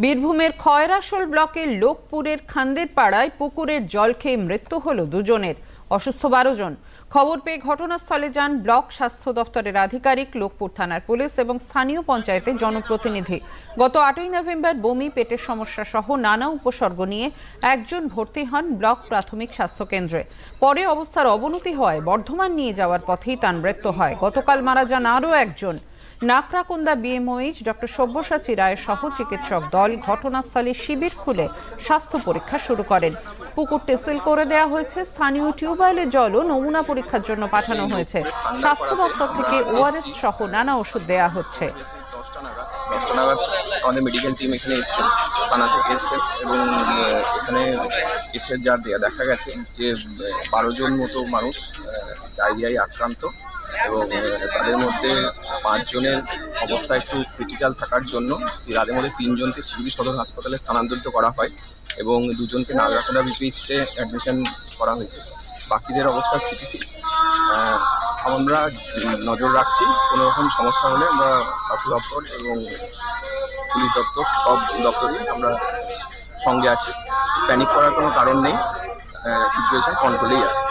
বীরভূমের খয়রাসোল ব্লকের লোকপুরের খান্দের পাড়ায় পুকুরের জল খেয়ে মৃত্যু হল দুজনের। অসুস্থ বারো জন। খবর পেয়ে ঘটনাস্থলে যান ব্লক স্বাস্থ্য দপ্তরের আধিকারিক, লোকপুর থানার পুলিশ এবং স্থানীয় পঞ্চায়েতের জনপ্রতিনিধি। গত আটই নভেম্বর বমি, পেটের সমস্যা সহ নানা উপসর্গ নিয়ে একজন ভর্তি হন ব্লক প্রাথমিক স্বাস্থ্য কেন্দ্রে। পরে অবস্থার অবনতি হওয়ায় বর্ধমান নিয়ে যাওয়ার পথেই তার মৃত্যু হয়। গতকাল মারা যান আরও একজন। নাকরাকুন্দা বিএমওএইচ ডক্টর সব্যসাচী রায়ের সহ চিকিৎসক দল ঘটনাস্থলে শিবির খুলে স্বাস্থ্য পরীক্ষা শুরু করেন। পুকুরটি সিল করে দেওয়া হয়েছে। স্থানীয় টিউবওয়েলের জলও নমুনা পরীক্ষার জন্য পাঠানো হয়েছে। স্বাস্থ্য দপ্তর থেকে ওআরএস সহ নানা ওষুধ দেওয়া হচ্ছে। দশটা নাগাদ আমাদের মেডিকেল টিম এখানে এসছে, থানা থেকে এসছে এবং এখানে এসে যা দেখা গেছে যে বারো জন মতো মানুষ ডায়রিয়ায় আক্রান্ত এবং তাদের মধ্যে পাঁচজনের অবস্থা একটু ক্রিটিক্যাল থাকার জন্য তাদের মধ্যে তিনজনকে শিলিগুড়ি সদর হাসপাতালে স্থানান্তরিত করা হয় এবং দুজনকে নাগরাকোনা বিপিএইচিতে অ্যাডমিশন করা হয়েছে। বাকিদের অবস্থা স্থিতিশীল। আমরা নজর রাখছি, কোনো রকম সমস্যা হলে আমরা স্বাস্থ্য দপ্তর এবং পুলিশ দপ্তর, সব দপ্তরই আমরা সঙ্গে আছি। প্যানিক করার কোনো কারণ নেই। সিচুয়েশন কন্ট্রোলেই আছে।